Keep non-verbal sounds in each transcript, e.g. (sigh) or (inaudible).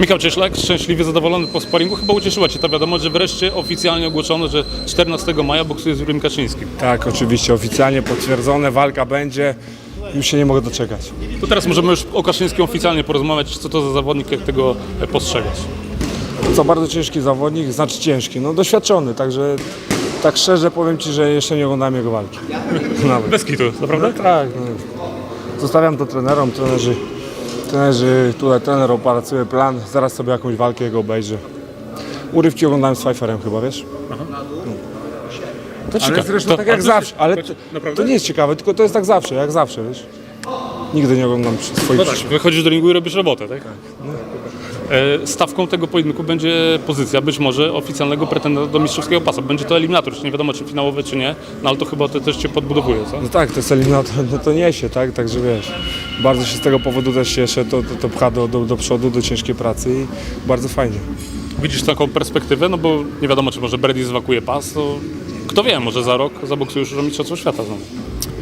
Michał Cieślak, szczęśliwie zadowolony po sparingu. Chyba ucieszyła Cię ta wiadomość, że wreszcie oficjalnie ogłoszono, że 14 maja boksuje z Jurym Kaczyńskim. Tak, oczywiście, oficjalnie potwierdzone, walka będzie. Już się nie mogę doczekać. To teraz możemy już o Kaczyńskim oficjalnie porozmawiać, co to za zawodnik, jak tego e, postrzegasz. Co bardzo ciężki zawodnik, znaczy ciężki, no doświadczony, także tak szczerze powiem Ci, że jeszcze nie oglądałem jego walki. (laughs) Nawet. Bez kitu, naprawdę? Tak, no. Zostawiam to trenerom, trenerzy, trenerzy, tutaj trener opracuje plan, zaraz sobie jakąś walkę jego obejrzę. Urywki oglądałem z Pfeifferem chyba, wiesz? To ciekawe. zresztą To- tak a jak to- zawsze, ale to- to, naprawdę? to nie jest ciekawe, tylko to jest tak zawsze, jak zawsze, wiesz? Nigdy nie oglądam przy swoich No tak, wychodzisz do ringu i robisz robotę, tak? E, Stawką tego pojedynku będzie pozycja być może oficjalnego pretendenta do mistrzowskiego pasa. Będzie to eliminator, już nie wiadomo czy finałowy, czy nie, no ale to chyba to też Cię podbudowuje, co? No tak, to jest eliminator, no to niesie, tak? Także wiesz, bardzo się z tego powodu też cieszę, to, to, to pcha do, do, do przodu, do ciężkiej pracy i bardzo fajnie. Widzisz taką perspektywę, no bo nie wiadomo czy może Brady zwakuje pas, to kto wie, może za rok zaboksuje już o mistrzostwo świata znowu.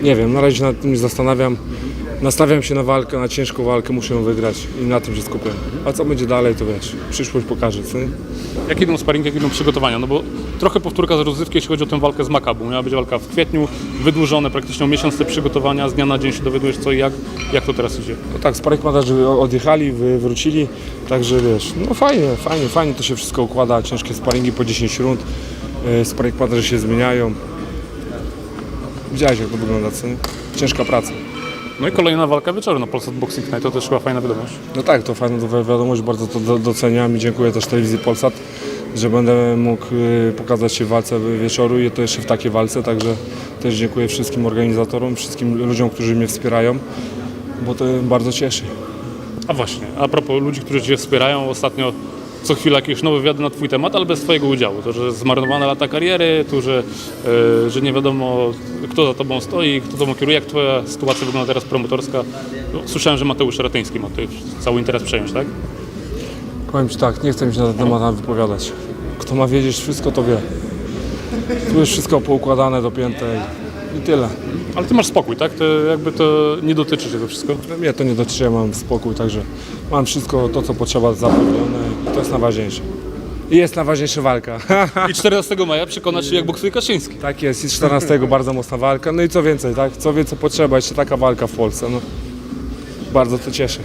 Nie wiem, na razie nad tym nie zastanawiam. Nastawiam się na walkę, na ciężką walkę, muszę ją wygrać i na tym się skupiam. A co będzie dalej, to wiesz, przyszłość pokaże, co nie? Jak idą sparingi, jak idą przygotowania? No bo trochę powtórka z rozrywki, jeśli chodzi o tę walkę z Makabu. Miała być walka w kwietniu, wydłużone praktycznie o miesiąc te przygotowania, z dnia na dzień się dowiadujesz co i jak. Jak to teraz idzie? No tak, sparingmadarzy odjechali, wy, wrócili, także wiesz, no fajnie, fajnie, fajnie to się wszystko układa, ciężkie sparingi po 10 rund, yy, sparingmadarzy się zmieniają. Widziałeś jak to wygląda, co nie? Ciężka praca. No i kolejna walka wieczoru na Polsat Boxing Night, to też chyba fajna wiadomość. No tak, to fajna wi- wiadomość, bardzo to do- doceniam i dziękuję też telewizji Polsat, że będę mógł y, pokazać się w walce wieczoru i to jeszcze w takiej walce, także też dziękuję wszystkim organizatorom, wszystkim ludziom, którzy mnie wspierają, bo to bardzo cieszy. A właśnie, a propos ludzi, którzy Cię wspierają, ostatnio co chwilę jakieś nowe wywiady na Twój temat, ale bez Twojego udziału. To, że zmarnowane lata kariery, tu, że, e, że nie wiadomo kto za Tobą stoi, kto Tobą kieruje, jak Twoja sytuacja wygląda teraz promotorska. No, słyszałem, że Mateusz Ratyński ma tutaj cały interes przejąć, tak? Powiem Ci tak, nie chcę mi się na ten temat wypowiadać. Kto ma wiedzieć wszystko, to wie. Tu jest wszystko poukładane, dopięte i tyle. Ale Ty masz spokój, tak? To jakby to nie dotyczy tego wszystko. Mnie to nie dotyczy, ja mam spokój, także mam wszystko to, co potrzeba zapewnione i to jest najważniejsze. I jest najważniejsza walka. I 14 maja przekonasz się, jak boksuje Kaczyński. Tak jest, i 14 (laughs) bardzo mocna walka. No i co więcej, tak? Co więcej potrzeba, jeszcze taka walka w Polsce. No. Bardzo to cieszy.